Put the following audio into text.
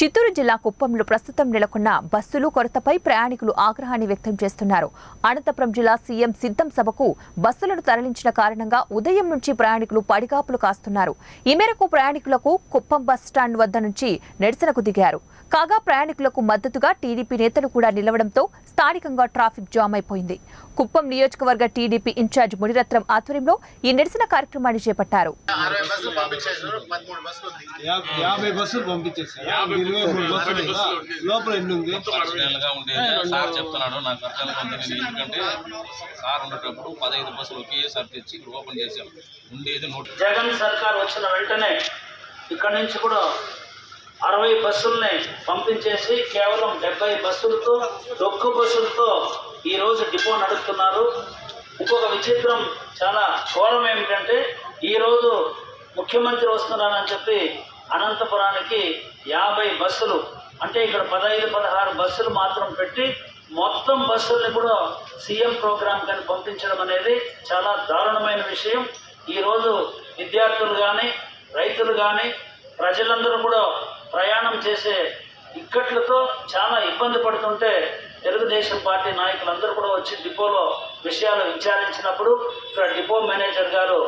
చిత్తూరు జిల్లా కుప్పంలో ప్రస్తుతం నెలకొన్న బస్సులు కొరతపై ప్రయాణికులు ఆగ్రహాన్ని వ్యక్తం చేస్తున్నారు. అనంతపురం జిల్లా సీఎం సిద్ధం సభకు బస్సులను తరలించిన కారణంగా ఉదయం నుంచి ప్రయాణికులు పడిగాపులు కాస్తున్నారు. ఈ మేరకు ప్రయాణికులకు కుప్పం బస్ స్టాండ్ వద్ద నుంచి నిరసనకు దిగారు. కాగా ప్రయాణికులకు మద్దతుగా టీడీపీ నేతలు కూడా నిలవడంతో స్థానికంగా ట్రాఫిక్ జామ్ అయిపోయింది. కుప్పం నియోజకవర్గ టీడీపీ ఇన్ఛార్జ్ మునిరత్నం ఆధ్వర్యంలో ఈ నిరసన కార్యక్రమాన్ని చేపట్టారు. సార్ చెప్తున్నాడు నాకు ఉంది నేను ఎందుకంటే సార్ ఉండేటప్పుడు పదహైదు బస్సులు ఒకేసారి తెచ్చి ఓపెన్ చేశాం ఉండేది నూట జగన్ సర్కార్ వచ్చిన వెంటనే ఇక్కడి నుంచి కూడా అరవై బస్సుల్ని పంపించేసి కేవలం డెబ్బై బస్సులతో డొక్కు బస్సులతో ఈరోజు డిపో నడుపుతున్నారు. ఇంకొక విచిత్రం చాలా ఘోరం ఏమిటంటే ఈరోజు ముఖ్యమంత్రి వస్తున్నారని చెప్పి అనంతపురానికి యాభై బస్సులు అంటే ఇక్కడ పదహైదు పదహారు బస్సులు మాత్రం పెట్టి మొత్తం బస్సుల్ని కూడా సీఎం ప్రోగ్రామ్ కానీ పంపించడం అనేది చాలా దారుణమైన విషయం. ఈరోజు విద్యార్థులు కానీ రైతులు కానీ ప్రజలందరూ కూడా ప్రయాణం చేసే ఇక్కట్లతో చాలా ఇబ్బంది పడుతుంటే తెలుగుదేశం పార్టీ నాయకులందరూ కూడా వచ్చి డిపోలో విషయాలు విచారించినప్పుడు ఇక్కడ డిపో మేనేజర్ గారు